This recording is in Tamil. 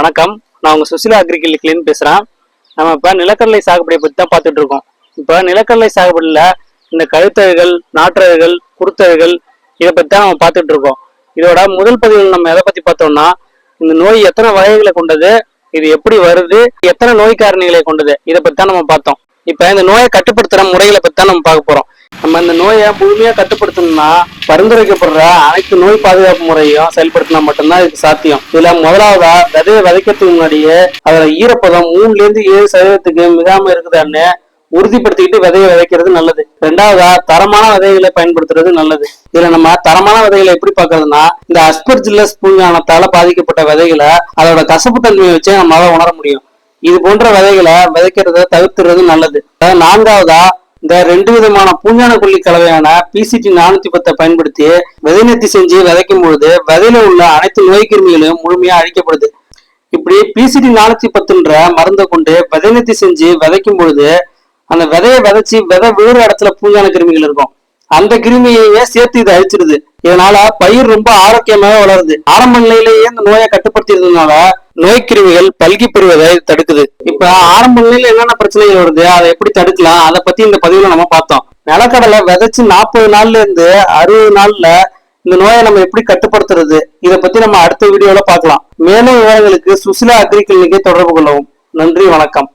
வணக்கம். நான் உங்கள் சுசிலா அக்ரிகல்ச்சர்லேருந்து பேசுகிறேன் நம்ம இப்போ நிலக்கடலை சாகுபடியை பற்றி தான் பார்த்துட்டு இருக்கோம். நிலக்கடலை சாகுபடியில் இந்த கழுத்தழுகள் நாற்றழுகள் குருத்தழுகள் இதை பற்றி தான் நம்ம பார்த்துட்டு இருக்கோம். இதோட முதல் பதிவில் நம்ம எதை பற்றி பார்த்தோம்னா இந்த நோய் எத்தனை வகைகளை கொண்டது இது எப்படி வருது எத்தனை நோய் காரணிகளை கொண்டது இதை பற்றி தான் நம்ம பார்த்தோம். இப்போ இந்த நோயை கட்டுப்படுத்துகிற முறைகளை பற்றி தான் நம்ம பார்க்க போகிறோம் நம்ம இந்த நோயை முழுமையா கட்டுப்படுத்தணும்னா பரிந்துரைக்கப்படுற அனைத்து நோய் பாதுகாப்பு முறையும் செயல்படுத்தினா மட்டும்தான் இதுக்கு சாத்தியம். இதுல முதலாவதா விதையை விதைக்கிறதுக்கு முன்னாடியே அதோட ஈரப்பதம் மூணுல இருந்து ஏழு சதவீதத்துக்கு மிகாம இருக்குதான்னு உறுதிப்படுத்திக்கிட்டு விதையை விதைக்கிறது நல்லது. ரெண்டாவதா தரமான விதைகளை பயன்படுத்துறது நல்லது. இதுல நம்ம தரமான விதைகளை எப்படி பார்க்கறதுன்னா இந்த அஸ்பர்ஜில்லஸ் பூங்கானத்தால பாதிக்கப்பட்ட விதைகளை அதோட கசப்பு தன்மையை வச்சே நம்மளால உணர முடியும். இது போன்ற விதைகளை விதைக்கிறத தவிர்த்துறது நல்லது. அதாவது நான்காவதா இந்த ரெண்டு விதமான பூஞ்சான கொல்லி கலவையான பிசிடி நானூத்தி பத்தை பயன்படுத்தி விதை நெத்தி செஞ்சு விதைக்கும் பொழுது விதையில உள்ள அனைத்து நோய் கிருமிகளும் முழுமையா அழிக்கப்படுது. இப்படி பிசிடி நானூத்தி பத்துன்ற மருந்தை கொண்டு விதை நெத்தி செஞ்சு விதைக்கும் பொழுது அந்த விதையை விதைச்சு விதை விழுற இடத்துல பூஞ்சான கிருமிகள் இருக்கும். அந்த கிருமியையே சேர்த்து இதை அழிச்சிருது. இதனால பயிர் ரொம்ப ஆரோக்கியமாக வளருது. ஆரம்ப நிலையிலேயே இந்த நோயை கட்டுப்படுத்திடுறதுனால நோய்க்கிருமிகள் பல்கி பெறுவதை தடுக்குது. இப்ப ஆரம்ப நிலையில என்னென்ன பிரச்சனைகள் வருது? அதை எப்படி தடுக்கலாம்? அதை பத்தி இந்த பதிவுல நம்ம பார்த்தோம். நிலக்கடலை விதைச்சு நாற்பது நாள்ல இருந்து அறுபது நாள்ல இந்த நோயை நம்ம எப்படி கட்டுப்படுத்துறது? இதை பத்தி நம்ம அடுத்த வீடியோல பார்க்கலாம். மேலும் விவரங்களுக்கு சுசிலா அக்ரி கிளினிக்கை தொடர்பு கொள்ளவும். நன்றி வணக்கம்.